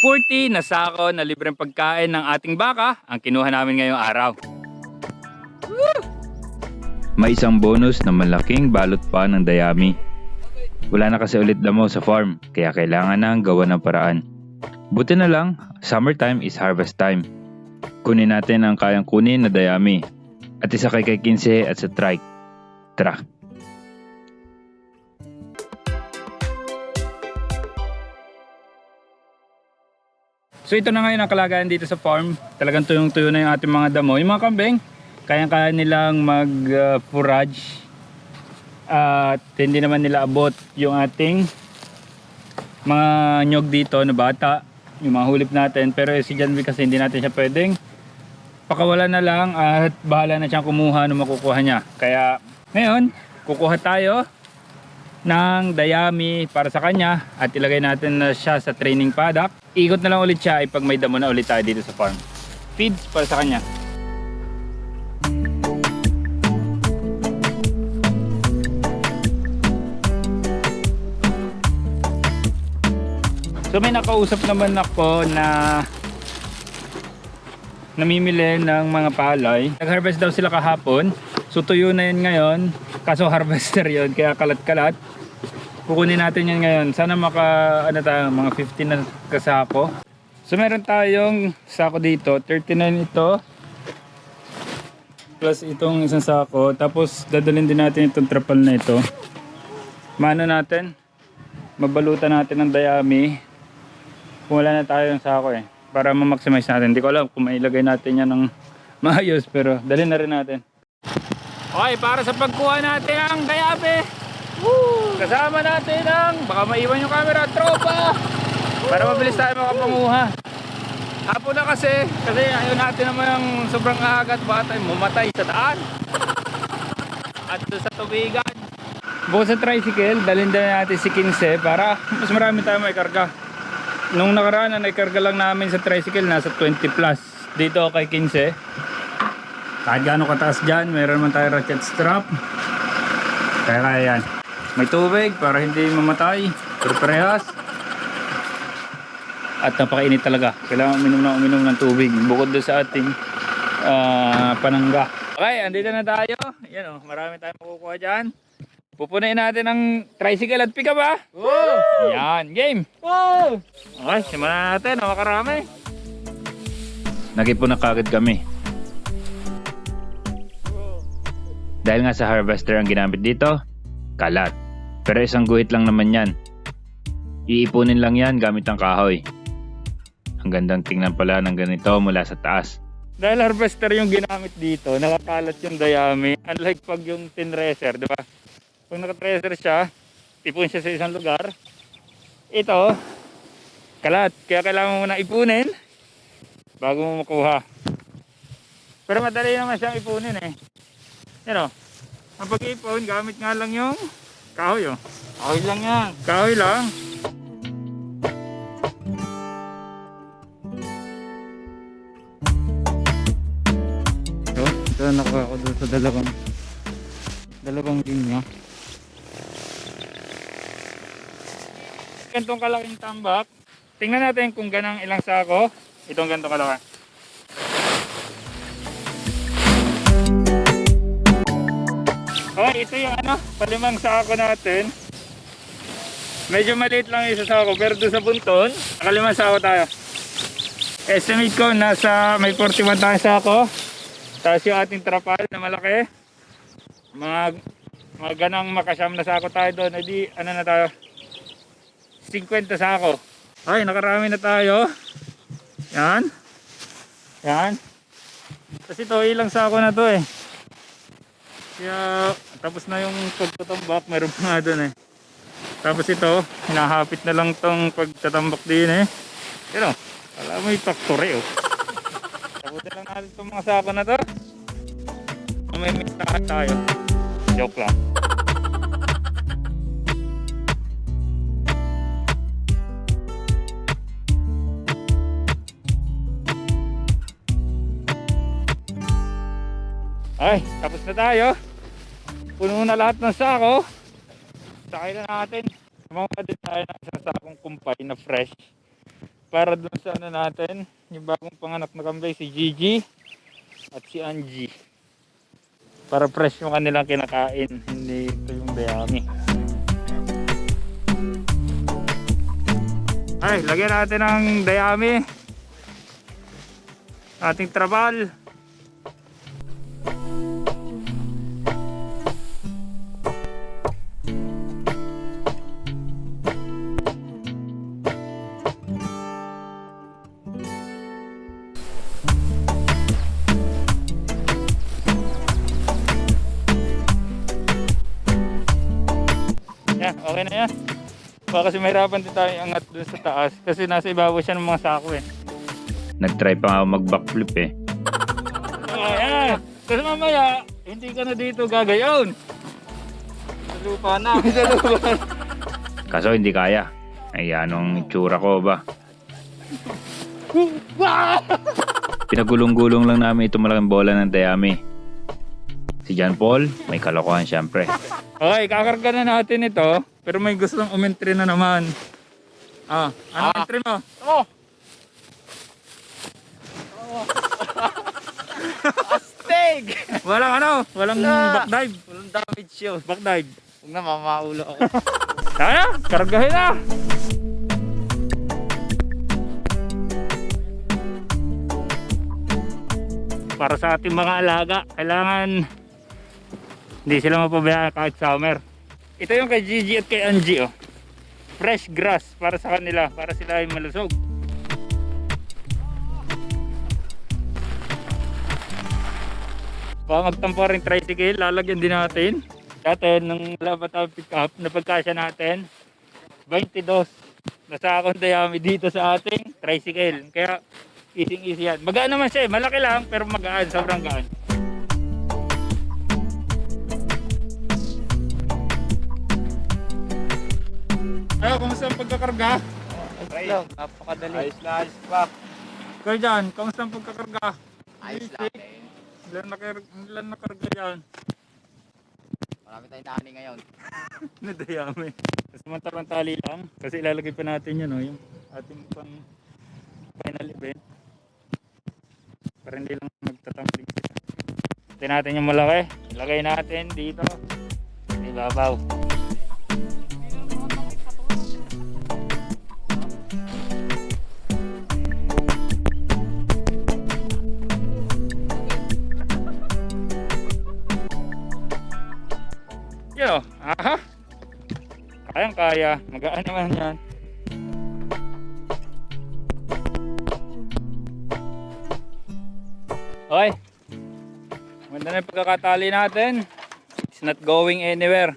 40 na sako na libreng pagkain ng ating baka ang kinuha namin ngayong araw. May isang bonus na malaking balot pa ng dayami. Wala na kasi ulit damo sa farm, kaya kailangan na gawa ng paraan. Buti na lang, summertime is harvest time. Kunin natin ang kayang kunin na dayami. At isa kay kay 15 at sa trike. Tara! So ito na ngayon ang kalagayan dito sa farm. Talagang tuyong-tuyo na yung ating mga damo. Yung mga kambing, kayang-kaya nilang mag-forage. At hindi naman nila abot yung ating mga nyog dito na bata. Yung mga hulip natin. Pero si Janvi kasi hindi natin siya pwedeng pakawalan na lang at bahala na siyang kumuha ng makukuha niya. Kaya ngayon, kukuha tayo ng dayami para sa kanya at ilagay natin na siya sa training paddock. Ikot na lang ulit siya ipag may damo na ulit tayo dito sa farm. Feeds para sa kanya. So may nakausap naman ako na namimili ng mga palay. Nag-harvest daw sila kahapon. So tuyo na yun ngayon. Kaso harvester yun, kaya kalat-kalat. Kukunin natin yan ngayon. Sana maka, ano tayo, mga 15 na kasako. So meron tayong sako dito. 39 ito. Plus itong isang sako. Tapos dadalhin din natin itong trapal na ito. Mano natin? Mabalutan natin ng dayami. Kung wala na tayo ng sako eh. Para ma-maximize natin. Hindi ko alam kung mailagay natin yan ng maayos. Pero dalhin na rin natin. Okay, para sa pagkuha natin ang dayami. Woo! Kasama natin ang baka maiwan yung camera, tropa. Para mabilis tayo makapanguha. Hapon na kasi, kasi ayaw natin naman ang sobrang agat baka tayo mamatay sa daan. At sa tubigan. Bukod sa tricycle, dalhin din natin si 15 para mas marami tayo may karga. Nung nakaraan na naikarga lang namin sa tricycle, nasa 20 plus. Dito kay 15. Kahit gaano kataas dyan, meron man tayo ratchet strap. Kaya kaya yan. May tubig para hindi mamatay. Pero parehas. At napakainit talaga. Kailangan uminom na uminom ng tubig. Bukod doon sa ating ah, panangga. Okay, andito na tayo. Yan o, marami tayong makukuha dyan. Pupunayin natin ang tricycle at pick up ah. Wow! Yan, game. Wow! Okay, simulan natin. Ang makarami. Nagipon na kagad kami. Dahil nga sa harvester ang ginamit dito, kalat. Pero isang guhit lang naman yan. Iipunin lang yan gamit ang kahoy. Ang gandang tingnan pala ng ganito mula sa taas. Dahil harvester yung ginamit dito, nakakalat yung dayami. Unlike pag yung tinreser, di ba? Pag nakatreser siya, ipon siya sa isang lugar. Ito, kalat. Kaya kailangan mo na ipunin bago mo makuha. Pero madali naman siyang ipunin eh. Yan o. Ang pag-ipon, gamit nga lang yung kahoy o. Okay lang yan. Kahoy lang. Ito, ito nakuha ako doon sa dalawang dalawang linya. Gantong kalaking tambak. Tingnan natin kung ganang ilang sako. Itong gantong kalaki. Ito yung ano, palimang sako natin. Medyo maliit lang yung isa sako pero doon sa bunton, nakalimang sako tayo. Estimate ko nasa may 41 tayo sako. Tapos yung ating trapal na malaki. Mga mga ganang makasyam na sako tayo doon. Edi ano na tayo? 50 sako. Ay, nakarami na tayo. Yan. Yan. Kasi ito, ilang sako na to eh. Kaya tapos na yung pagtatambak, meron pa nga doon eh. Tapos ito, hinahapit na lang tong pagtatambak din eh. Pero, alam mo yung factory oh. Tapusin lang natin itong mga sako na to. May mistahan tayo. Joke lang. Ay, tapos na tayo. Puno na lahat ng sako. Sakay na natin. Mga din tayo ng isang sakong kumpay na fresh. para dun sa ano natin, yung bagong panganak na kambay, si Gigi at si Angie. Para fresh yung kanilang kinakain, hindi ito yung dayami. Ay, lagyan natin ng dayami. Ating trabal. Okay na yan. Baka kasi mahirapan din tayo angat dun sa taas kasi nasa ibabaw siya ng mga sako eh. Nag-try pa nga ako mag-backflip eh. Ayan. Kasi mamaya, hindi ka na dito gagayon. Sa lupa na. sa lupa. Kaso hindi kaya. Ay anong itsura ko ba? Pinagulong-gulong lang namin itong malaking bola ng dayami. Si John Paul, may kalokohan syempre. Okay, kakarga na natin ito. Pero may gustong umentry na naman. Ah, ano entry mo? Oh! Astig! Walang ano, walang Ah. backdive. Walang damage yun. Backdive. Huwag na mamaulo ako. Kaya, kargahin na. Para sa ating mga alaga, kailangan hindi sila mapabayaan kahit summer. Ito yung kay Gigi at kay Angie oh. Fresh grass para sa kanila, para sila ay malusog. Baka magtampo rin tricycle, lalagyan din natin. Dati nung wala pa tayo pick up, napagkasya natin, 22 nasa akong dayami dito sa ating tricycle. Kaya easy easy yan. Magaan naman siya eh, malaki lang pero magaan, sobrang gaan. Kumusta ang pagkakarga? Ayos lang, napakadali. Ayos na, ayos pa. Kuya John, kumusta ang pagkakarga? Ayos lang eh. Ilan na, ilan na karga dyan? Marami tayong nani ngayon. Nadayami. Samantalang tali lang. Kasi ilalagay pa natin yun, no, yung ating pang final event. Para hindi lang magtatumbling sila. Ito natin yung malaki. Ilagay natin dito. Sa ibabaw. Kaya. Magaan naman yan. Okay. Maganda na yung pagkakatali natin. It's not going anywhere.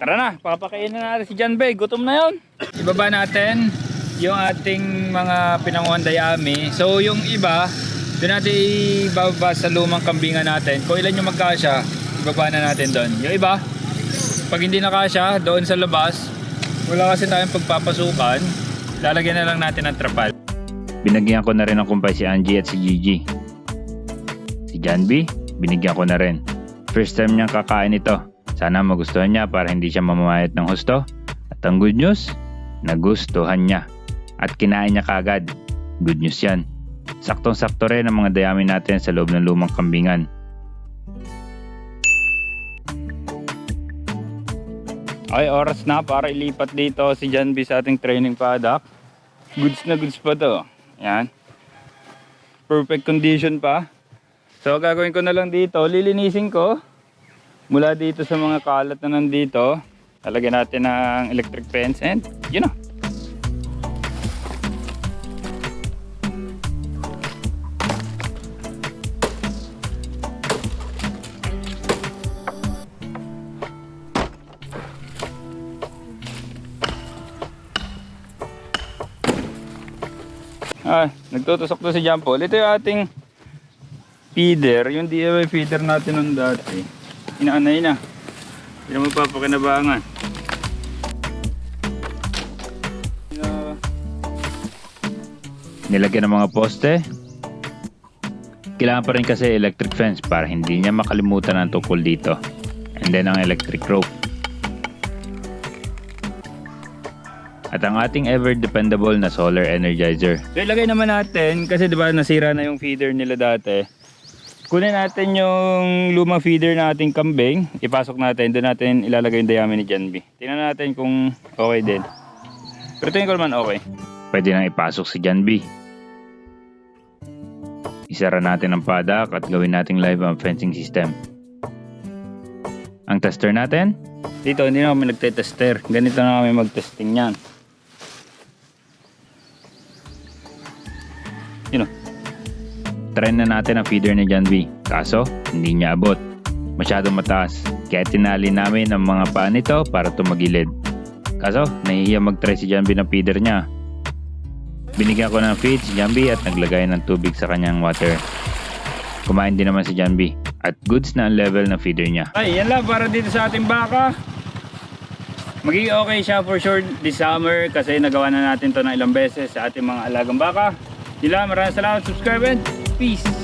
Tara na, papakainin na natin si John Bay. Gutom na yon. Ibaba natin yung ating mga pinanguhan dayami. So yung iba, doon natin ibaba sa lumang kambingan natin. Kung ilan yung magkasya, ibaba na natin doon. Yung iba, pag hindi nakasya, doon sa labas, wala kasi tayong pagpapasukan, lalagyan na lang natin ng trapal. Binagyan ko na rin ng kumpay si Angie at si Gigi. Si John B, binigyan ko na rin. First time niyang kakain ito. Sana magustuhan niya para hindi siya mamamayat ng husto. At ang good news, nagustuhan niya. At kinain niya kagad. Good news yan. Saktong-sakto rin ang mga dayami natin sa loob ng lumang kambingan. Okay, oras na para ilipat dito si B sa ating training paddock. Goods na goods pa to. Yan. Perfect condition pa. So, gagawin ko na lang dito, lilinisin ko mula dito sa mga kalat na nandito. Lalagyan natin ng electric fence and yun na. Ah, nagtutusok to si Paul. Ito yung ating feeder, yung DIY feeder natin nung dati. Inaanay na. Hindi na magpapakinabangan. Na- Nilagyan ng mga poste. Kailangan pa rin kasi electric fence para hindi niya makalimutan ang tukol dito. And then ang electric rope. At ang ating ever dependable na solar energizer. So ilagay naman natin, kasi di ba nasira na yung feeder nila dati. Kunin natin yung lumang feeder ng ating kambing, ipasok natin, doon natin ilalagay yung dayami ni B. Tingnan natin kung okay din. Pero tingin ko naman okay. Pwede nang ipasok si B. Isara natin ang padak at gawin nating live ang fencing system. Ang tester natin, Dito, hindi na kami nagte-tester. Ganito na kami mag-testing yan. Yun o. try na natin ang feeder ni John B. Kaso, hindi niya abot. Masyadong mataas. Kaya tinali namin ang mga paa nito para tumagilid. Kaso, nahihiya mag-try si John B ng feeder niya. Binigyan ko ng feed si John B at naglagay ng tubig sa kanyang water. Kumain din naman si John B. At goods na ang level ng feeder niya. Ay, yan lang para dito sa ating baka. Magiging okay siya for sure this summer kasi nagawa na natin to ng ilang beses sa ating mga alagang baka. Lang, maraming salamat, subscribe and peace!